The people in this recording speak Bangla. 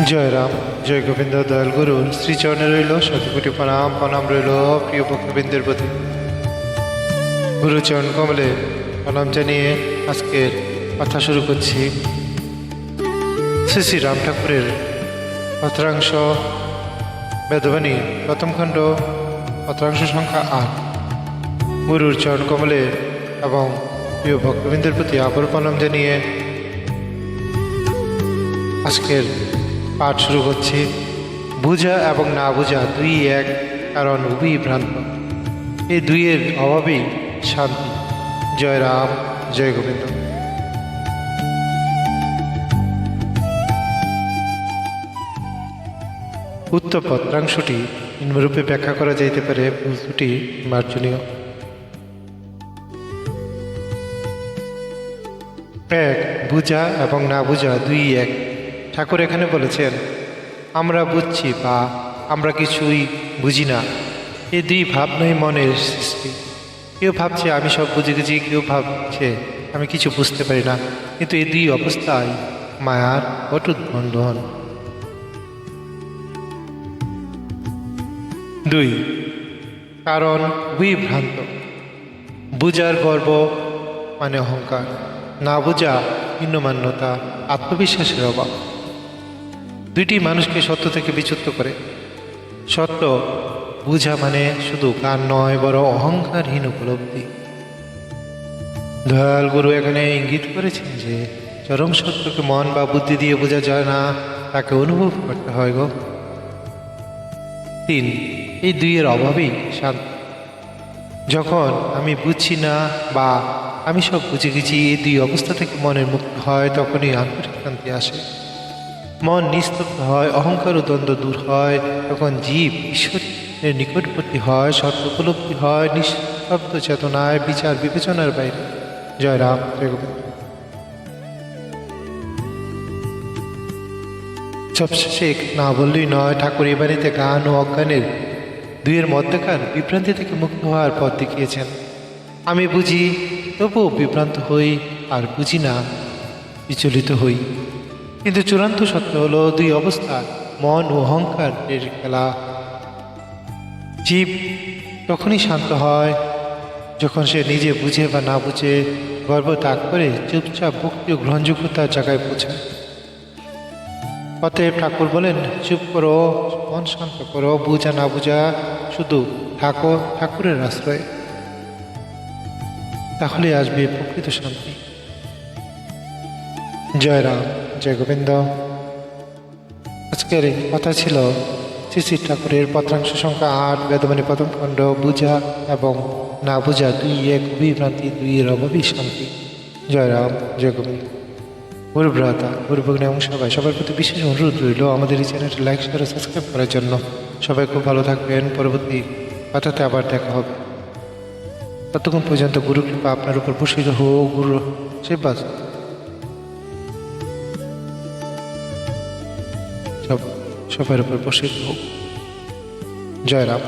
জয় রাম, জয় গোবিন্দ, দয়াল গুরুর শ্রীচরণে রইল, শতকোটি প্রণাম প্রণাম রইল, প্রিয় ভক্তবৃন্দের প্রতি। গুরুচরণ কমলে প্রণাম জানিয়ে আজকের কথা শুরু করছি। শ্রী শ্রী রাম ঠাকুরের পত্রাংশ, বেদবাণী, প্রথম খণ্ড, পত্রাংশ সংখ্যা আট। গুরুর চরণ কমলে এবং প্রিয় ভক্তবৃন্দের প্রতি আবার প্রণাম জানিয়ে আজকের পাঠ শুরু হচ্ছে। বুঝা এবং না বুঝা দুই এক, কারণ উভয়ই ভ্রান্ত। এই দুইয়ের অভাবেই শান্তি। জয় রাম, জয় গোবিন্দ। উক্ত পত্রাংশটি নিম্নরূপে ব্যাখ্যা করা যাইতে পারে ত্রুটি মার্জনীয়। এক, বুঝা এবং না বুঝা দুই এক। ঠাকুর এখানে বলেছেন, আমরা বুঝছি বা আমরা কিছুই বুঝি না। এ দুই ভাবনাই মনের সৃষ্টি। কেউ ভাবছে আমি সব বুঝে গেছি, কেউ ভাবছে আমি কিছু বুঝতে পারি না। কিন্তু এই দুই অবস্থায় মায়ার অটুট বন্ধন। দুই, কারণ বিভ্রান্ত। বুজার গর্ব মানে অহংকার। না বোঝা ভিন্নমান্যতা, আত্মবিশ্বাসের অভাব। দুইটি মানুষকে সত্য থেকে বিচ্যুত করে। সত্য বুঝা মানে শুধু গান নয় বড় অহংকারহীন উপলব্ধি। দয়াল গুরু এখানে ইঙ্গিত করেছেন যে, চরম সত্যকে মন বা বুদ্ধি দিয়ে বোঝা যায় না, তাকে অনুভব করতে হয় গো। তিন, এই দুইয়ের অভাবেই শান্তি। যখন আমি বুঝছি না বা আমি সব বুঝে গেছি, এই দুই অবস্থা থেকে মনের মুক্ত হয়, তখনই আন্তরিক শান্তি আসে। মন নিস্তব্ধ হয়, অহংকার ও দ্বন্দ্ব দূর হয়। তখন জীব ঈশ্বরের নিকটবর্তী হয় সত্য উপলব্ধি হয়, নিঃশব্দ চেতনায় বিচার বিবেচনার বাইরে। জয় রাম, জয় গোবিন্দ। সবশেষে না বললেই নয়, ঠাকুর এ বাড়িতে গান ও অজ্ঞানের দুইয়ের মধ্যেকার বিভ্রান্তি থেকে মুক্ত হওয়ার পথ দেখিয়েছেন। আমি বুঝি, তবুও বিভ্রান্ত হই আর বুঝি না, বিচলিত হই। কিন্তু চূড়ান্ত সত্য হলো দুই অবস্থা, মন ও অহংকারের খেলা। জীব তখনই শান্ত হয় যখন সে নিজে বুঝে বা না বুঝে গর্ব ত্যাগ করে চুপচাপ ভক্তি ও গ্রহণযোগ্যতার জায়গায় পৌঁছায়। অতএব ঠাকুর বলেন, চুপ করো, মন শান্ত করো, বুঝা না বুঝা, শুধু ঠাকুর ঠাকুরের আশ্রয়। তাহলে আসবে প্রকৃত শান্তি। জয় রাম জয় গোবিন্দ। আজকের কথা ছিল শ্রী শ্রী ঠাকুরের পত্রাংশ সংখ্যা আট বেদমানী প্রথম খণ্ড বুঝা এবং না বুঝা দুই এক, বিভ্রান্তি দুইয়ের অভাবই শান্তি। জয় রাম, জয় গোবিন্দ। গুরুভ্রাতা, গুরুভগ্নে এবং সবাই, সবার প্রতি বিশেষ অনুরোধ রইল আমাদের এই চ্যানেলটি লাইক শেয়ার সাবস্ক্রাইব করার জন্য। সবাই খুব ভালো থাকবেন, পরবর্তী কথাতে আবার দেখা হবে। ততক্ষণ পর্যন্ত গুরু কৃপা আপনার উপর বসিত হোক গুরু সেবাস সব সবার উপর প্রসিদ্ধ হোক জয় রাম।